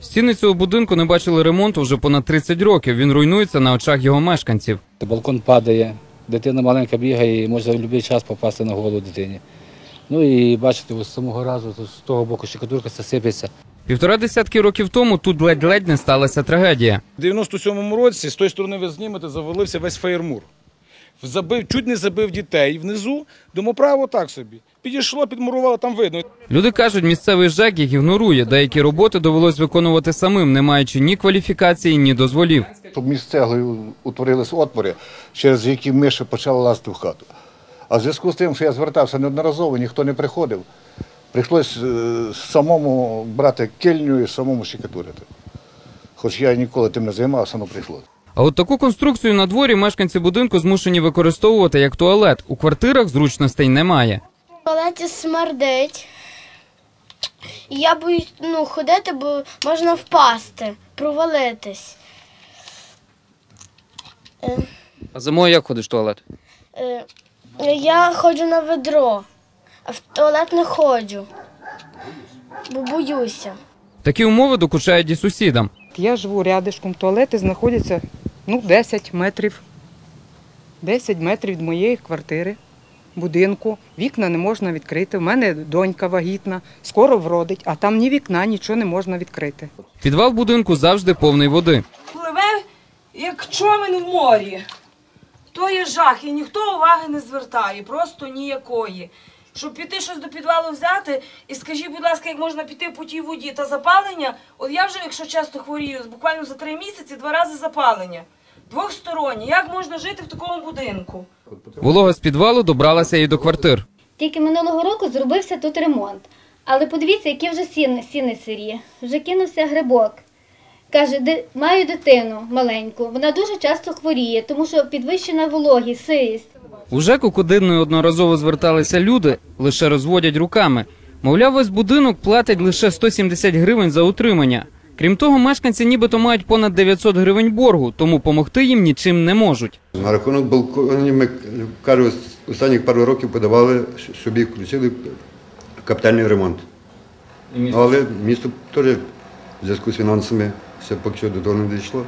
Стіни цього будинку не бачили ремонту вже понад 30 років. Він руйнується на очах його мешканців. Балкон падає, дитина маленька бігає і може в будь-який час попасти на голову дитині. Ну і бачите, ось з самого разу з того боку щекотурка сипеться. Півтора десятки років тому тут ледь-ледь не сталася трагедія. У 97-му році, з тої сторони ви знімете, завалився весь фаєрмур. Забив, чуть не забив дітей внизу, домоправо так собі. Підійшло, підмурувало, там видно. Люди кажуть, місцевий ЖЕК їх ігнорує. Деякі роботи довелось виконувати самим, не маючи ні кваліфікації, ні дозволів. Щоб між цеглою утворились отвори, через які миші почали лазити в хату. А в зв'язку з тим, що я звертався неодноразово, ніхто не приходив, прийшлось е, самому брати кельню і самому щекатурити. Хоч я ніколи тим не займався, але прийшлося. А от таку конструкцію на дворі мешканці будинку змушені використовувати як туалет. У квартирах зручностей немає. В туалеті смердить. Я боюсь ну, ходити, бо можна впасти, провалитись. Е, А зимою як ходиш в туалет? е, я ходжу на ведро, а в туалет не ходжу, бо боюся. Такі умови докучають і сусідам. Я живу рядишком, туалети знаходяться ну, 10 метрів. 10 метрів від моєї квартири, будинку. Вікна не можна відкрити. У мене донька вагітна, скоро вродить, а там ні вікна, нічого не можна відкрити. Підвал будинку завжди повний води. пливе, як човен в морі. То є жах, і ніхто уваги не звертає, просто ніякої. Щоб піти щось до підвалу взяти, і скажіть, будь ласка, як можна піти по тій воді та запалення? От я вже, якщо часто хворію, буквально за три місяці два рази запалення. Двохсторонні. Як можна жити в такому будинку? Волога з підвалу добралася і до квартир. Тільки минулого року зробився тут ремонт. Але подивіться, які вже сіни, сіни сирі. Вже кинувся грибок. Каже, «Ди- маю дитину маленьку. Вона дуже часто хворіє, тому що підвищена вологість, сирість. У ЖЕКу, куди неодноразово зверталися люди, лише розводять руками. Мовляв, весь будинок платить лише 170 гривень за утримання. Крім того, мешканці нібито мають понад 900 гривень боргу, тому помогти їм нічим не можуть. На рахунок балконів ми кажу, останніх пару років подавали, їх включили капітальний ремонт. Але місто теж в зв'язку з фінансами ще поки що до того не дійшло.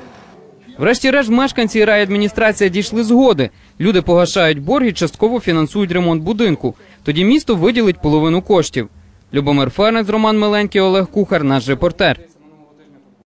Врешті-решт, мешканці і райадміністрація дійшли згоди. Люди погашають борги, частково фінансують ремонт будинку. Тоді місто виділить половину коштів. Любомир Фернець, Роман Миленький, Олег Кухар, наш репортер.